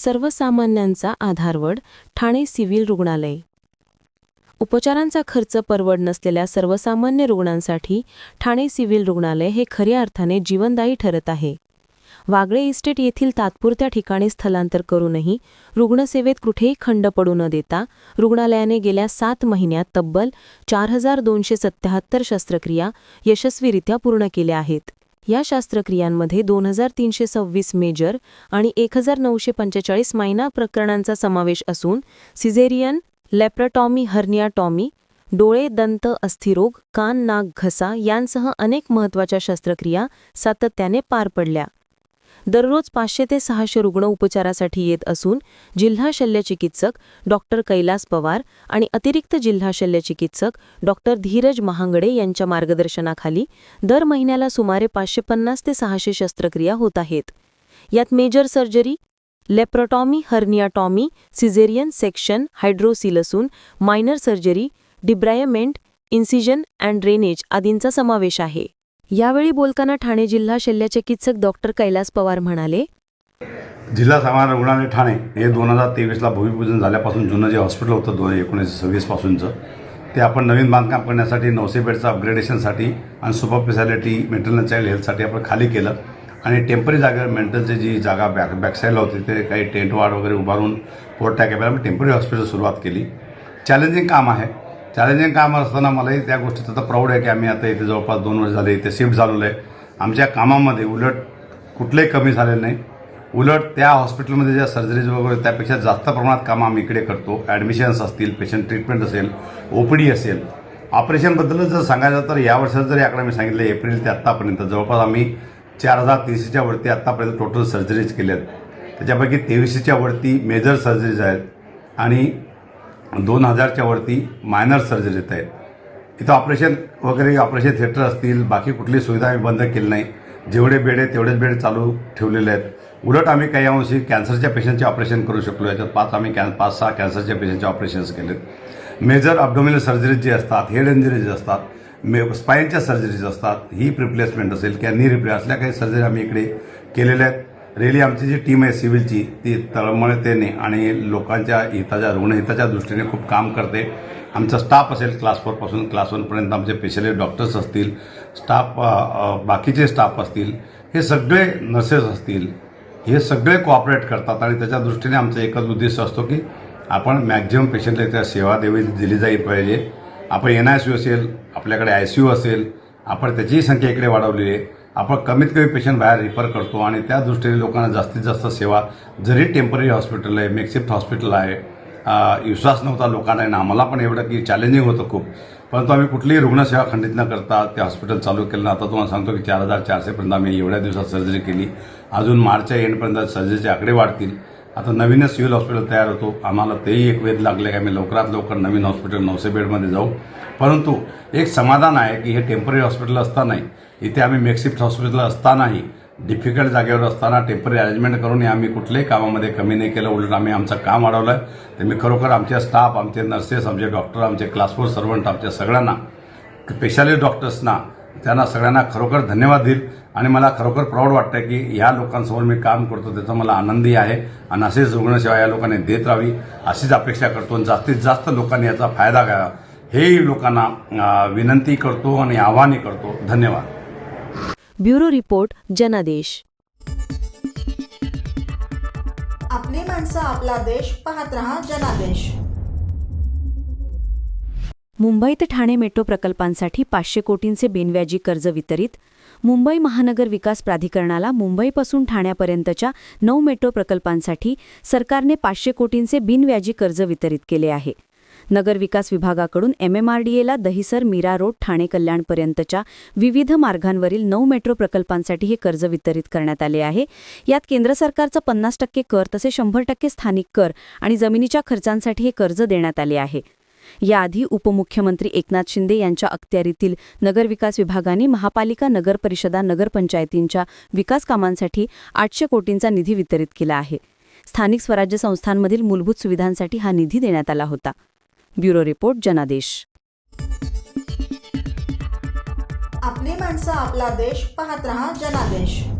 सर्वसामान्यांचा आधारवड ठाणे सिव्हिल रुग्णालय. उपचारांचा खर्च परवड नसलेल्या सर्वसामान्य रुग्णांसाठी ठाणे सिव्हिल रुग्णालय हे खऱ्या अर्थाने जीवनदायी ठरत आहे. वागळे इस्टेट येथील तात्पुरत्या ठिकाणी स्थलांतर करूनही रुग्णसेवेत कुठेही खंड पडू न देता रुग्णालयाने गेल्या सात महिन्यात तब्बल चार हजार दोनशे सत्त्याहत्तर शस्त्रक्रिया यशस्वीरित्या पूर्ण केल्या आहेत. या शास्त्रक्रियांमध्ये दोन हजार तीनशे सव्वीस मेजर आणि एक हजार नऊशे पंचेचाळीस मायना प्रकरणांचा समावेश असून सिझेरियन लेप्रटॉमी हर्नियाटॉमी डोळे दंत अस्थिरोग कान नाक घसा यांसह अनेक महत्त्वाच्या शस्त्रक्रिया सातत्याने पार पडल्या. दररोज पाचशे ते सहाशे रुग्ण उपचारासाठी येत असून जिल्हा शल्यचिकित्सक डॉक्टर कैलास पवार आणि अतिरिक्त जिल्हा शल्यचिकित्सक डॉक्टर धीरज महांगडे यांच्या मार्गदर्शनाखाली दर महिन्याला सुमारे पाचशे पन्नास ते सहाशे शस्त्रक्रिया होत आहेत. यात major surgery laparotomy herniotomy caesarean section हायड्रोसिलसून minor surgery debridement incision and drainage आदींचा समावेश आहे. यावेळी बोलताना ठाणे जिल्हा शल्यचिकित्सक डॉक्टर कैलास पवार म्हणाले जिल्हा सामान्य रुग्णालय ठाणे हे दोन हजार तेवीसला भूमिपूजन झाल्यापासून जुनं जे हॉस्पिटल होतं दोन एकोणीसशे सव्वीसपासूनचं ते आपण नवीन बांधकाम करण्यासाठी नऊशे बेडचं अपग्रेडेशनसाठी आणि सुपर स्पेशालिटी मेंटेनन्स चाइल्ड हेल्थसाठी आपण खाली केलं. आणि टेंपररी जागेवर मेंटलचे जी जागा बॅक बॅकसाईडला होती. ते काही टेंट वाढ वगैरे उभारून पोर्ट टाकेला आम्ही टेंपररी हॉस्पिटल सुरुवात केली. चॅलेंजिंग काम आहे. चॅलेंजिंग काम असताना मलाही त्या गोष्टीचं तर प्राऊड आहे की आम्ही आता इथे जवळपास दोन वर्ष झाले इथे शिफ्ट झालेलो आहे. आमच्या कामामध्ये उलट कुठलंही कमी झालेलं नाही. उलट त्या हॉस्पिटलमध्ये ज्या सर्जरीज वगैरे त्यापेक्षा जास्त प्रमाणात कामं आम्ही इकडे करतो. ॲडमिशन्स असतील पेशंट ट्रीटमेंट असेल ओ पी डी असेल. ऑपरेशनबद्दलच जर सांगायचं तर या वर्षात जरी आकडा मी सांगितलं एप्रिल ते आत्तापर्यंत जवळपास आम्ही चार हजार तीनशेच्या वरती आत्तापर्यंत टोटल सर्जरीज केल्या आहेत त्याच्यापैकी तेवीसशेच्या वरती मेजर सर्जरीज आहेत. आणि दोन हजारच्या वरती मायनर सर्जरीज आहेत इथं ऑपरेशन वगैरे ऑपरेशन थिएटर असतील बाकी कुठली सुविधा आम्ही बंद केली नाही. जेवढे बेड आहेत तेवढेच बेड चालू ठेवलेले आहेत. उलट आम्ही काही अंशी कॅन्सरच्या पेशंटचे ऑपरेशन करू शकलो. याच्यात पाच आम्ही कॅन पाच सहा कॅन्सरच्या पेशंटचे ऑपरेशन्स केलेत. मेजर अब्डोमिनल सर्जरीज जे असतात हेड इंजरीज असतात मे स्पाईनच्या सर्जरीज असतात ही रिप्लेसमेंट असेल किंवा नी रिप्ले असल्या काही सर्जरी आम्ही इकडे केलेल्या आहेत. रेली आमची जी टीम आहे सिव्हिलची ती तळमळतेने आणि लोकांच्या हिताच्या रुग्णहिताच्या दृष्टीने खूप काम करते. आमचा स्टाफ असेल क्लास फोरपासून क्लास वनपर्यंत आमचे स्पेशलिस्ट डॉक्टर्स असतील स्टाफ बाकीचे स्टाफ असतील हे सगळे नर्सेस असतील हे सगळे कोऑपरेट करतात आणि त्याच्या दृष्टीने आमचा एकच उद्देश असतो की आपण मॅक्झिमम पेशंटला त्या सेवा देवी दिली जाईल पाहिजे. आपण एन आय सी असेल आपल्याकडे आय सी यू असेल आपण त्याचीही संख्या इकडे वाढवली आहे. आपण कमीत कमी पेशंट बाहेर रिफर करतो आणि त्या दृष्टीने लोकांना जास्तीत जास्त सेवा जरी टेंपररी हॉस्पिटल आहे मेकशिफ्ट हॉस्पिटल आहे विश्वास नव्हता लोकांना आणि आम्हाला पण एवढं की चॅलेंजिंग होतं खूप. परंतु आम्ही कुठलीही रुग्णसेवा खंडित न करता ते हॉस्पिटल चालू केलं आता तुम्हाला सांगतो की चार हजार चारशेपर्यंत आम्ही एवढ्या दिवसात सर्जरी केली. अजून मार्चच्या एंडपर्यंत सर्जरीचे आकडे वाढतील. आता नवीनच सिव्हिल हॉस्पिटल तयार होतो. आम्हाला तेही एक वेध लागले की आम्ही लवकरात लवकर नवीन हॉस्पिटल नऊशे बेडमध्ये जाऊ. परंतु एक समाधान आहे की हे टेंपररी हॉस्पिटल असतानाही इथे आम्ही मेकशिफ्ट हॉस्पिटल असतानाही डिफिकल्ट जागेवर असताना टेंपररी अरेंजमेंट करून आम्ही कुठल्याही कामामध्ये कमी नाही केलं. उलट आम्ही आमचं काम वाढवलं. आहे तर मी खरोखर आमच्या स्टाफ आमचे नर्सेस आमचे डॉक्टर आमचे क्लास फोर सर्वंट आमच्या सगळ्यांना स्पेशालिस्ट डॉक्टर्सना त्यांना सगळ्यांना खरोखर धन्यवाद देईल. आणि मला खरोखर प्राऊड वाटतं की ह्या लोकांसमोर मी काम करतो त्याचा मला आनंदी आहे. आणि अशीच रुग्णसेवा या लोकांनी देत राहावी अशीच अपेक्षा करतो. आणि जास्तीत जास्त लोकांनी याचा फायदा घ्यावा. हेही लोकांना विनंती करतो आणि आव्हानही करतो. धन्यवाद. ब्युरो रिपोर्ट जनादेश. आपली माणसं आपला देश पाहत रहा जनादेश. मुंबई ते ठाणे मेट्रो प्रकल्पांसाठी पाचशे कोटींचे बिनव्याजी कर्ज वितरित मुंबई महानगर विकास प्राधिकरणाला मुंबईपासून ठाण्यापर्यंतच्या नऊ मेट्रो प्रकल्पांसाठी सरकारने पाचशे कोटींचे बिनव्याजी कर्ज वितरित केले आहे. नगर विकास विभागाकडून एमएमआरडीएला दहिसर मीरा रोड ठाणे कल्याणपर्यंतच्या विविध मार्गांवरील नऊ मेट्रो प्रकल्पांसाठी हे कर्ज वितरित करण्यात आले आहे. यात केंद्र सरकारचा पन्नास टक्के कर तसे शंभर टक्के स्थानिक कर आणि जमिनीच्या खर्चांसाठी हे कर्ज देण्यात आले आहे. याआधी उपमुख्यमंत्री एकनाथ शिंदे यांच्या अखत्यारीतील नगरविकास विभागाने महापालिका नगर परिषदा नगरपंचायतींच्या विकास कामांसाठी आठशे कोटींचा निधी वितरित केला आहे. स्थानिक स्वराज्य संस्थांमधील मूलभूत सुविधांसाठी हा निधी देण्यात आला होता. ब्युरो रिपोर्ट जनादेश. आपली माणसं आपला देश पाहत रहा जनादेश.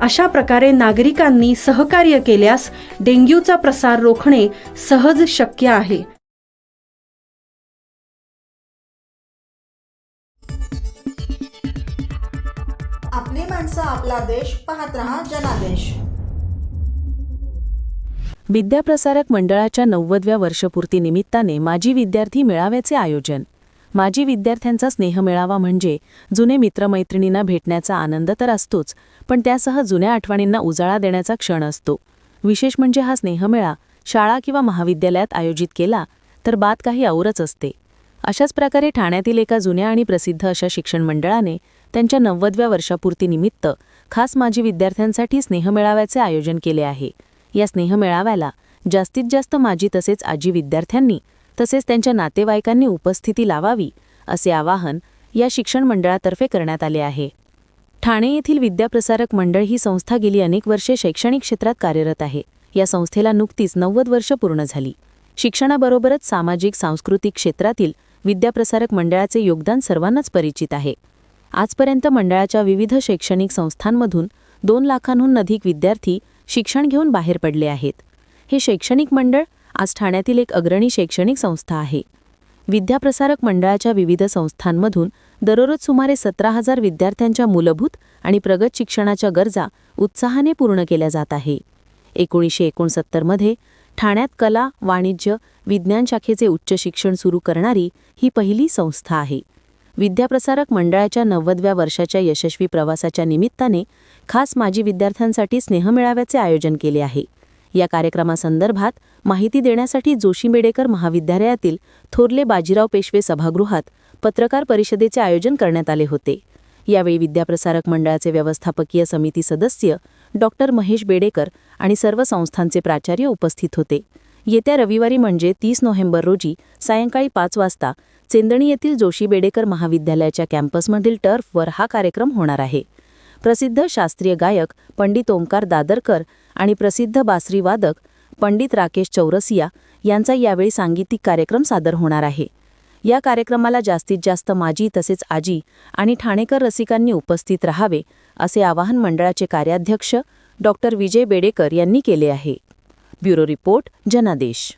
अशा प्रकारे नागरिकांनी सहकार्य केल्यास डेंग्यूचा प्रसार रोखणे सहज शक्य आहे. आपली माणसं आपला देश पाहत रहा जनादेश. विद्याप्रसारक मंडळाच्या नव्वदव्या वर्षपूर्ती निमित्ताने माजी विद्यार्थी मेळाव्याचे आयोजन. माजी विद्यार्थ्यांचा स्नेह मिळावा म्हणजे जुने मित्रमैत्रिणींना भेटण्याचा आनंद तर असतोच पण त्यासह जुन्या आठवणींना उजाळा देण्याचा क्षण असतो. विशेष म्हणजे हा स्नेहमेळा शाळा किंवा महाविद्यालयात आयोजित केला तर बात काही औरच असते. अशाच प्रकारे ठाण्यातील एका जुन्या आणि प्रसिद्ध अशा शिक्षण मंडळाने त्यांच्या नव्वदव्या वर्षापूर्तीनिमित्त खास माजी विद्यार्थ्यांसाठी स्नेहमेळाव्याचे आयोजन केले आहे. या स्नेहमेळाव्याला जास्तीत जास्त माजी तसेच आजी विद्यार्थ्यांनी तसेच त्यांच्या नातेवाईकांनी उपस्थिती लावावी असे आवाहन या शिक्षण मंडळातर्फे करण्यात आले आहे. ठाणे येथील विद्याप्रसारक मंडळ ही संस्था गेली अनेक वर्षे शैक्षणिक क्षेत्रात कार्यरत आहे. या संस्थेला नुकतीच नव्वद वर्ष पूर्ण झाली. शिक्षणाबरोबरच सामाजिक सांस्कृतिक क्षेत्रातील विद्याप्रसारक मंडळाचे योगदान सर्वांनाच परिचित आहे. आजपर्यंत मंडळाच्या विविध शैक्षणिक संस्थांमधून दोन लाखांहून अधिक विद्यार्थी शिक्षण घेऊन बाहेर पडले आहेत. हे शैक्षणिक मंडळ आज ठाण्यातील एक अग्रणी शैक्षणिक संस्था आहे. विद्याप्रसारक मंडळाच्या विविध संस्थांमधून दररोज सुमारे सतरा हजार विद्यार्थ्यांच्या मूलभूत आणि प्रगत शिक्षणाच्या गरजा उत्साहाने पूर्ण केल्या जात आहे. एकोणीसशे एकोणसत्तरमध्ये ठाण्यात कला वाणिज्य विज्ञान शाखेचे उच्च शिक्षण सुरू करणारी ही पहिली संस्था आहे. विद्याप्रसारक मंडळाच्या नव्वदव्या वर्षाच्या यशस्वी प्रवासाच्या निमित्ताने खास माजी विद्यार्थ्यांसाठी स्नेहमेळाव्याचे आयोजन केले आहे. या कार्यक्रमासंदर्भात माहिती देण्यासाठी जोशी बेडेकर महाविद्यालयातील थोरले बाजीराव पेशवे सभागृहात पत्रकार परिषदेचे आयोजन करण्यात आले होते. यावेळी विद्याप्रसारक मंडळाचे व्यवस्थापकीय समिती सदस्य डॉक्टर महेश बेडेकर आणि सर्व संस्थांचे प्राचार्य उपस्थित होते. येत्या रविवारी म्हणजे तीस नोव्हेंबर रोजी सायंकाळी पाच वाजता चेंदणी येथील जोशी बेडेकर महाविद्यालयाच्या कॅम्पसमधील टर्फवर हा कार्यक्रम होणार आहे. प्रसिद्ध शास्त्रीय गायक पंडित ओंकार दादरकर आणि प्रसिद्ध बासरी वादक पंडित राकेश चौरसिया यांचा यावेळी सांगीतिक कार्यक्रम सादर होणार आहे. या कार्यक्रमाला जास्तीत जास्त माजी तसेच आजी आणि ठाणेकर रसिकांनी उपस्थित राहावे असे आवाहन मंडळाचे कार्याध्यक्ष डॉक्टर विजय बेडेकर यांनी केले आहे. ब्युरो रिपोर्ट जनादेश.